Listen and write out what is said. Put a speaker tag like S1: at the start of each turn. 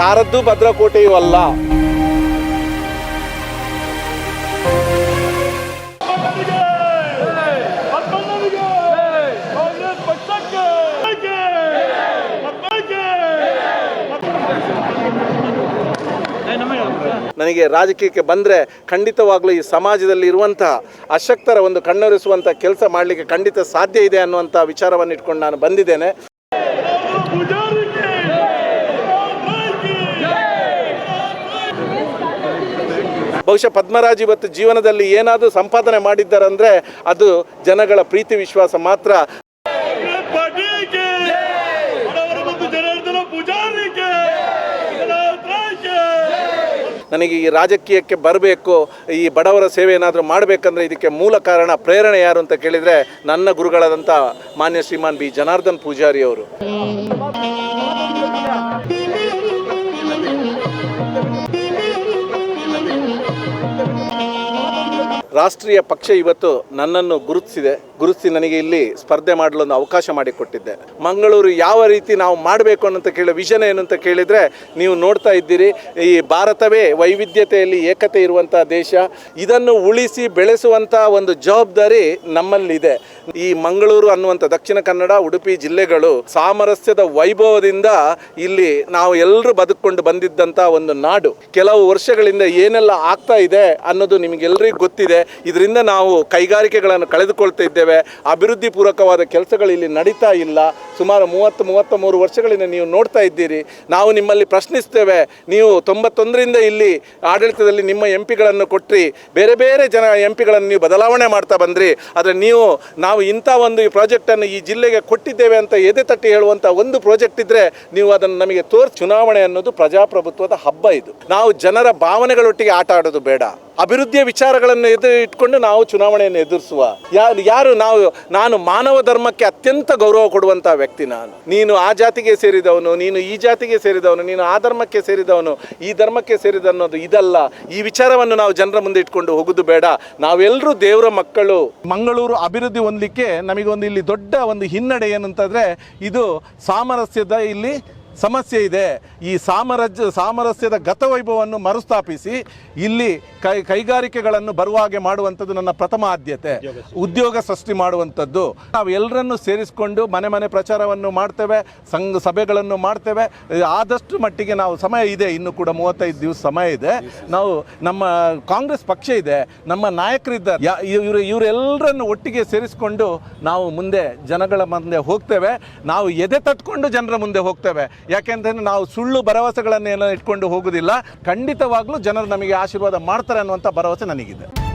S1: ಯಾರದ್ದೂ ಭದ್ರಕೋಟೆಯೂ ಅಲ್ಲ ನನಗೆ ರಾಜಕೀಯಕ್ಕೆ ಬಂದರೆ ಖಂಡಿತವಾಗಲೂ ಈ ಸಮಾಜದಲ್ಲಿ ಇರುವಂತಹ ಅಶಕ್ತರ ಒಂದು ಕಣ್ಣೊರೆಸುವಂಥ ಕೆಲಸ ಮಾಡಲಿಕ್ಕೆ ಖಂಡಿತ ಸಾಧ್ಯ ಇದೆ ಅನ್ನುವಂಥ ವಿಚಾರವನ್ನು ಇಟ್ಕೊಂಡು ನಾನು ಬಂದಿದ್ದೇನೆ. ಬಹುಶಃ ಪದ್ಮರಾಜ್ ಇವತ್ತು ಜೀವನದಲ್ಲಿ ಏನಾದರೂ ಸಂಪಾದನೆ ಮಾಡಿದ್ದಾರಂದ್ರೆ ಅದು ಜನಗಳ ಪ್ರೀತಿ ವಿಶ್ವಾಸ ಮಾತ್ರ. ನನಗೆ ಈ ರಾಜಕೀಯಕ್ಕೆ ಬರಬೇಕು, ಈ ಬಡವರ ಸೇವೆ ಏನಾದರೂ ಮಾಡಬೇಕಂದ್ರೆ ಇದಕ್ಕೆ ಮೂಲ ಕಾರಣ ಪ್ರೇರಣೆ ಯಾರು ಅಂತ ಕೇಳಿದರೆ ನನ್ನ ಗುರುಗಳಾದಂಥ ಮಾನ್ಯ ಶ್ರೀಮಾನ್ ಬಿ. ಜನಾರ್ದನ್ ಪೂಜಾರಿ ಅವರು. ರಾಷ್ಟ್ರೀಯ ಪಕ್ಷ ಇವತ್ತು ನನ್ನನ್ನು ಗುರುತಿಸಿದೆ. ಗುರುತಿಸಿ ನನಗೆ ಇಲ್ಲಿ ಸ್ಪರ್ಧೆ ಮಾಡಲು ಒಂದು ಅವಕಾಶ ಮಾಡಿಕೊಟ್ಟಿದ್ದೆ. ಮಂಗಳೂರು ಯಾವ ರೀತಿ ನಾವು ಮಾಡಬೇಕು ಅನ್ನೋಂತ ಕೇಳಿ ವಿಷನ್ ಏನು ಅಂತ ಕೇಳಿದರೆ ನೀವು ನೋಡ್ತಾ ಇದ್ದೀರಿ. ಈ ಭಾರತವೇ ವೈವಿಧ್ಯತೆಯಲ್ಲಿ ಏಕತೆ ಇರುವಂಥ ದೇಶ. ಇದನ್ನು ಉಳಿಸಿ ಬೆಳೆಸುವಂಥ ಒಂದು ಜವಾಬ್ದಾರಿ ನಮ್ಮಲ್ಲಿದೆ. ಈ ಮಂಗಳೂರು ಅನ್ನುವಂಥ ದಕ್ಷಿಣ ಕನ್ನಡ, ಉಡುಪಿ ಜಿಲ್ಲೆಗಳು ಸಾಮರಸ್ಯದ ವೈಭವದಿಂದ ಇಲ್ಲಿ ನಾವು ಎಲ್ಲರೂ ಬದುಕೊಂಡು ಬಂದಿದ್ದಂಥ ಒಂದು ನಾಡು. ಕೆಲವು ವರ್ಷಗಳಿಂದ ಏನೆಲ್ಲ ಆಗ್ತಾ ಇದೆ ಅನ್ನೋದು ನಿಮಗೆಲ್ಲರಿಗೂ ಗೊತ್ತಿದೆ. ಇದರಿಂದ ನಾವು ಕೈಗಾರಿಕೆಗಳನ್ನು ಕಳೆದುಕೊಳ್ತಾ ಇದ್ದೇವೆ. ಅಭಿವೃದ್ಧಿ ಪೂರಕವಾದ ಕೆಲಸಗಳು ಇಲ್ಲಿ ನಡೀತಾ ಇಲ್ಲ. ಸುಮಾರು ಮೂವತ್ತು ಮೂವತ್ತ ಮೂರು ವರ್ಷಗಳಿಂದ ನೀವು ನೋಡ್ತಾ ಇದ್ದೀರಿ. ನಾವು ನಿಮ್ಮಲ್ಲಿ ಪ್ರಶ್ನಿಸ್ತೇವೆ. ನೀವು ತೊಂಬತ್ತೊಂದರಿಂದ ಇಲ್ಲಿ ಆಡಳಿತದಲ್ಲಿ ನಿಮ್ಮ ಎಂ ಪಿಗಳನ್ನು ಕೊಟ್ಟಿ ಬೇರೆ ಬೇರೆ ಜನ ಎಂ ಪಿಗಳನ್ನು ನೀವು ಬದಲಾವಣೆ ಮಾಡ್ತಾ ಬಂದ್ರಿ. ಆದರೆ ನೀವು ನಾವು ಇಂಥ ಒಂದು ಈ ಪ್ರಾಜೆಕ್ಟನ್ನು ಈ ಜಿಲ್ಲೆಗೆ ಕೊಟ್ಟಿದ್ದೇವೆ ಅಂತ ಎದೆ ತಟ್ಟಿ ಹೇಳುವಂಥ ಒಂದು ಪ್ರಾಜೆಕ್ಟ್ ಇದ್ದರೆ ನೀವು ಅದನ್ನು ನಮಗೆ ತೋರ್ ಚುನಾವಣೆ ಅನ್ನೋದು ಪ್ರಜಾಪ್ರಭುತ್ವದ ಹಬ್ಬ ಇದು. ನಾವು ಜನರ ಭಾವನೆಗಳೊಟ್ಟಿಗೆ ಆಟ ಆಡೋದು ಬೇಡ. ಅಭಿವೃದ್ಧಿಯ ವಿಚಾರಗಳನ್ನು ಎದುರು ಇಟ್ಕೊಂಡು ನಾವು ಚುನಾವಣೆಯನ್ನು ಎದುರಿಸುವ ಯಾರು ಯಾರು ನಾವು, ನಾನು ಮಾನವ ಧರ್ಮಕ್ಕೆ ಅತ್ಯಂತ ಗೌರವ ಕೊಡುವಂಥ ವ್ಯಕ್ತಿ ನಾನು. ನೀನು ಆ ಜಾತಿಗೆ ಸೇರಿದವನು, ನೀನು ಈ ಜಾತಿಗೆ ಸೇರಿದವನು, ನೀನು ಆ ಧರ್ಮಕ್ಕೆ ಸೇರಿದವನು, ಈ ಧರ್ಮಕ್ಕೆ ಸೇರಿದ ಅನ್ನೋದು ಇದಲ್ಲ. ಈ ವಿಚಾರವನ್ನು ನಾವು ಜನರ ಮುಂದೆ ಇಟ್ಕೊಂಡು ಹೋಗುದು ಬೇಡ. ನಾವೆಲ್ಲರೂ ದೇವರ ಮಕ್ಕಳು. ಮಂಗಳೂರು ಅಭಿವೃದ್ಧಿ ಹೊಂದಲಿಕ್ಕೆ ನಮಗೊಂದು ಇಲ್ಲಿ ದೊಡ್ಡ ಒಂದು ಹಿನ್ನಡೆ ಏನಂತಂದರೆ ಇದು ಸಾಮರಸ್ಯದ ಇಲ್ಲಿ ಸಮಸ್ಯೆ ಇದೆ. ಈ ಸಾಮರಾಜ್ಯ ಸಾಮರಸ್ಯದ ಗತವೈಭವವನ್ನು ಮರುಸ್ಥಾಪಿಸಿ ಇಲ್ಲಿ ಕೈ, ಕೈಗಾರಿಕೆಗಳನ್ನು ಬರುವ ಹಾಗೆ ಮಾಡುವಂಥದ್ದು ನನ್ನ ಪ್ರಥಮ ಆದ್ಯತೆ. ಉದ್ಯೋಗ ಸೃಷ್ಟಿ ಮಾಡುವಂಥದ್ದು. ನಾವು ಎಲ್ಲರನ್ನು ಸೇರಿಸಿಕೊಂಡು ಮನೆ ಮನೆ ಪ್ರಚಾರವನ್ನು ಮಾಡ್ತೇವೆ, ಸಂಘ ಸಭೆಗಳನ್ನು ಮಾಡ್ತೇವೆ. ಆದಷ್ಟು ಮಟ್ಟಿಗೆ ನಾವು ಸಮಯ ಇದೆ, ಇನ್ನು ಕೂಡ ಮೂವತ್ತೈದು ದಿವಸ ಸಮಯ ಇದೆ. ನಾವು ನಮ್ಮ ಕಾಂಗ್ರೆಸ್ ಪಕ್ಷ ಇದೆ, ನಮ್ಮ ನಾಯಕರಿದ್ದಾರೆ. ಇವರು, ಇವರೆಲ್ಲರನ್ನು ಒಟ್ಟಿಗೆ ಸೇರಿಸಿಕೊಂಡು ನಾವು ಮುಂದೆ ಜನಗಳ ಮುಂದೆ ಹೋಗ್ತೇವೆ. ನಾವು ಎದೆ ತಟ್ಕೊಂಡು ಜನರ ಮುಂದೆ ಹೋಗ್ತೇವೆ. ಯಾಕೆಂತಂದ್ರೆ ನಾವು ಸುಳ್ಳು ಭರವಸೆಗಳನ್ನೇನೋ ಇಟ್ಕೊಂಡು ಹೋಗುವುದಿಲ್ಲ ಖಂಡಿತವಾಗ್ಲೂ ಜನರು ನಮಗೆ ಆಶೀರ್ವಾದ ಮಾಡ್ತಾರೆ ಅನ್ನುವಂಥ ಭರವಸೆ ನನಗಿದೆ.